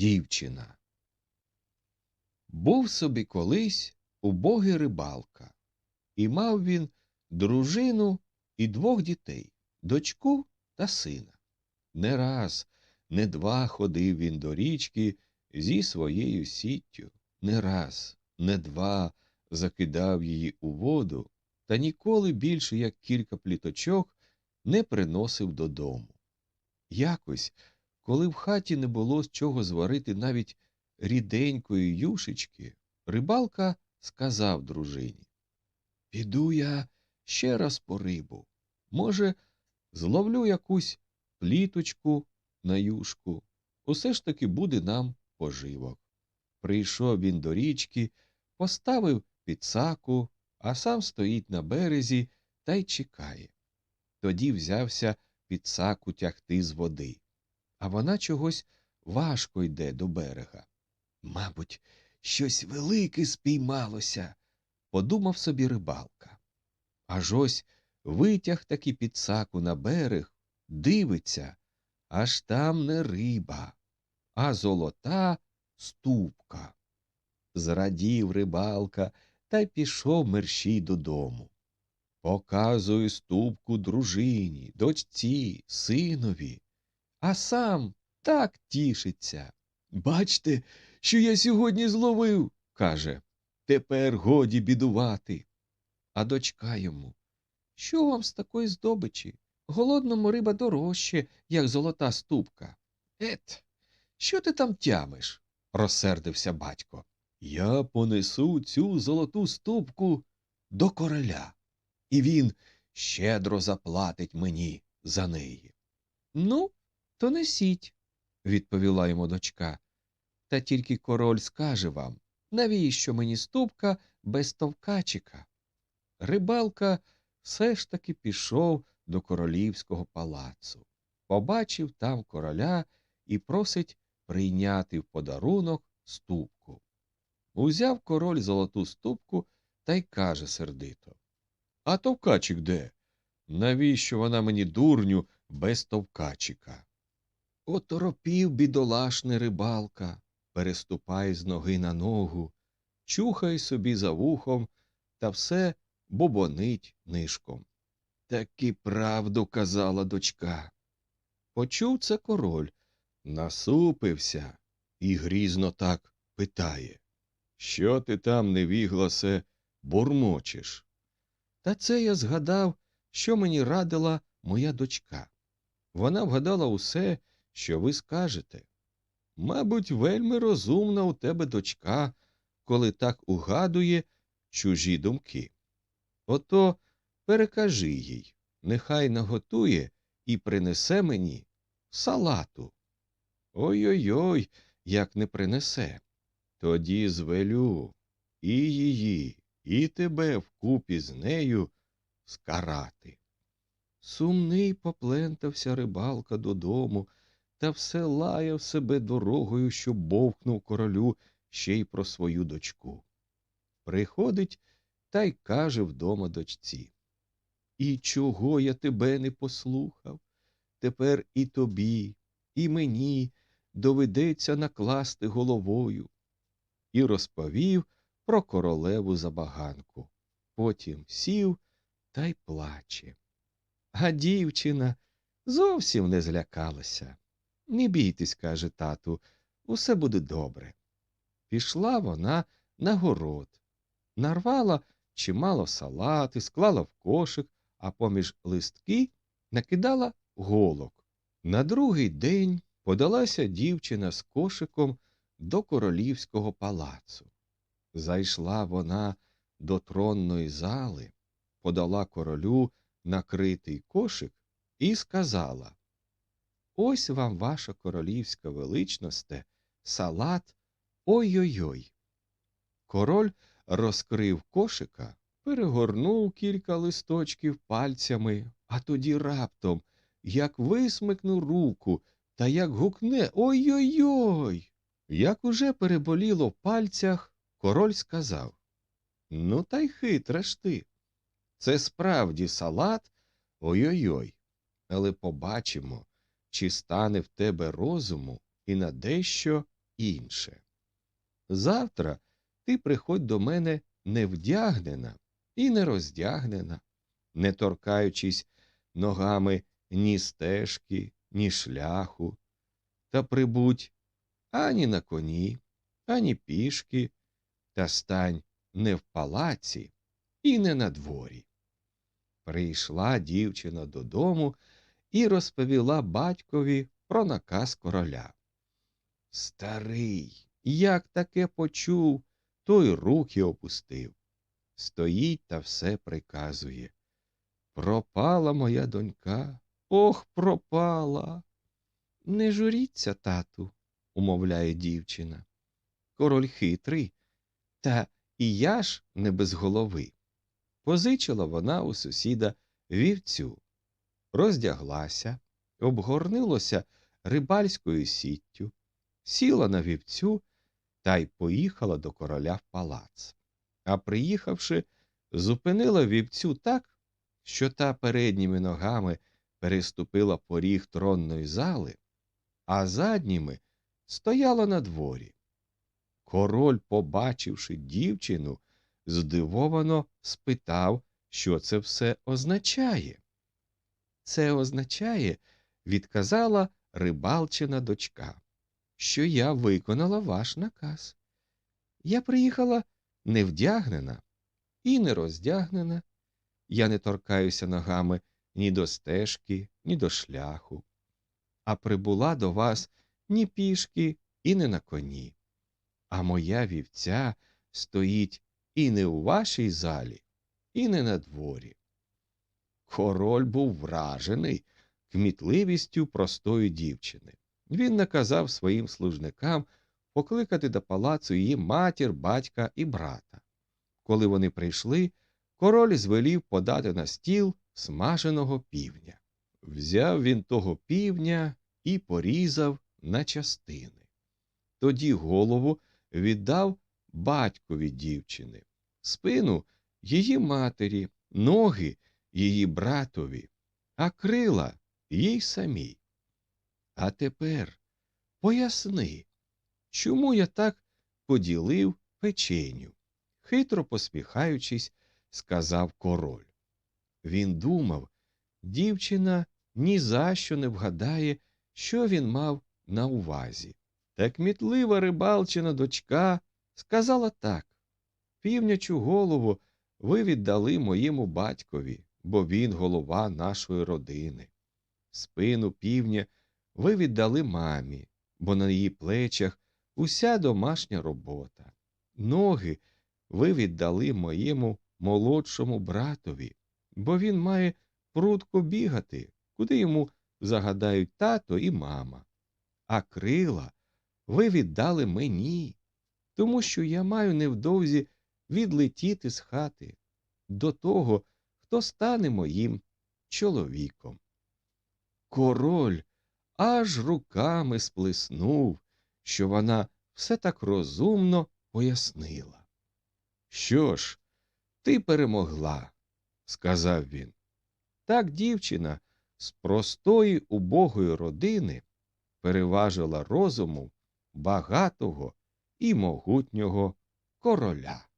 дівчина. Був собі колись убогий рибалка, і мав він дружину і двох дітей дочку та сина. Не раз, не два ходив він до річки зі своєю сіттю, не раз, не два закидав її у воду, та ніколи більше, як кілька пліточок, не приносив додому. Якось, коли в хаті не було з чого зварити навіть ріденької юшечки, рибалка сказав дружині Піду я ще раз по рибу. Може, зловлю якусь пліточку на юшку. Усе ж таки буде нам поживок. Прийшов він до річки, поставив підсаку, а сам стоїть на березі та й чекає. Тоді взявся підсаку тягти з води. А вона чогось важко йде до берега. Мабуть, щось велике спіймалося, подумав собі рибалка. Аж ось витяг таки підсаку на берег, дивиться, аж там не риба, а золота ступка. Зрадів рибалка та й пішов мерщій додому. Показує ступку дружині, дочці, синові, а сам так тішиться. Бачте, що я сьогодні зловив, каже. Тепер годі бідувати. А дочка йому. Що вам з такої здобичі? Голодному риба дорожче, як золота ступка. Ет, що ти там тямиш? розсердився батько. Я понесу цю золоту ступку до короля, і він щедро заплатить мені за неї. Ну, то несіть, відповіла йому дочка. Та тільки король скаже вам, навіщо мені ступка без товкачика? Рибалка все ж таки пішов до королівського палацу, побачив там короля і просить прийняти в подарунок ступку. Узяв король золоту ступку та й каже сердито А товкачик де? Навіщо вона мені дурню без товкачика? Оторопів бідолашний рибалка, переступає з ноги на ногу, чухає собі за вухом та все бобонить нишком. Таки правду казала дочка. Почув це король, насупився і грізно так питає Що ти там, невігласе, бурмочеш? Та це я згадав, що мені радила моя дочка. Вона вгадала усе, що ви скажете. Мабуть, вельми розумна у тебе дочка, коли так угадує чужі думки. Ото перекажи їй, нехай наготує і принесе мені салату. Ой ой, як не принесе. Тоді звелю і її, і тебе вкупі з нею скарати. Сумний поплентався рибалка додому та все лаяв себе дорогою, що бовкнув королю ще й про свою дочку. Приходить та й каже вдома дочці І чого я тебе не послухав? Тепер і тобі, і мені доведеться накласти головою. І розповів про королеву забаганку. Потім сів та й плаче. А дівчина зовсім не злякалася. Не бійтесь, каже тату, усе буде добре. Пішла вона на город, нарвала чимало салати, склала в кошик, а поміж листки накидала голок. На другий день подалася дівчина з кошиком до королівського палацу. Зайшла вона до тронної зали, подала королю накритий кошик і сказала Ось вам, ваша королівська величносте, салат ой-ой-ой. Король розкрив кошика, перегорнув кілька листочків пальцями, а тоді раптом, як висмикнув руку та як гукне ой-ой-ой. Як уже переболіло в пальцях, король сказав Ну, та й хитра ж ти. Це справді салат ой-ой-ой. Але побачимо, чи стане в тебе розуму і на дещо інше. Завтра ти приходь до мене не вдягнена і не роздягнена, не торкаючись ногами ні стежки, ні шляху, та прибудь ані на коні, ані пішки, та стань не в палаці і не на дворі. Прийшла дівчина додому і розповіла батькові про наказ короля. Старий, як таке почув, той руки опустив. Стоїть та все приказує. Пропала моя донька, ох, пропала. Не журіться, тату, умовляє дівчина. Король хитрий, та і я ж не без голови. Позичила вона у сусіда вівцю, роздяглася, обгорнилося рибальською сіттю, сіла на вівцю та й поїхала до короля в палац. А приїхавши, зупинила вівцю так, що та передніми ногами переступила поріг тронної зали, а задніми стояла на дворі. Король, побачивши дівчину, здивовано спитав, що це все означає. Це означає, відказала рибалчина дочка, що я виконала ваш наказ. Я приїхала не вдягнена і не роздягнена. Я не торкаюся ногами ні до стежки, ні до шляху, а прибула до вас ні пішки і не на коні. А моя вівця стоїть і не у вашій залі, і не на дворі. Король був вражений кмітливістю простої дівчини. Він наказав своїм служникам покликати до палацу її матір, батька і брата. Коли вони прийшли, король звелів подати на стіл смаженого півня. Взяв він того півня і порізав на частини. Тоді голову віддав батькові дівчини, спину її матері, ноги її братові, а крила їй самій. А тепер поясни, чому я так поділив печеню? хитро посміхаючись, сказав король. Він думав, дівчина ні за що не вгадає, що він мав на увазі. Та кмітлива рибалчина дочка сказала так півнячу голову ви віддали моєму батькові, бо він голова нашої родини. Спину півня ви віддали мамі, бо на її плечах уся домашня робота. Ноги ви віддали моєму молодшому братові, бо він має прудко бігати, куди йому загадають тато і мама. А крила ви віддали мені, тому що я маю невдовзі відлетіти з хати до того, хто стане моїм чоловіком. Король аж руками сплеснув, що вона все так розумно пояснила. Що ж, ти перемогла, сказав він. Так дівчина з простої убогої родини переважила розуму багатого і могутнього короля.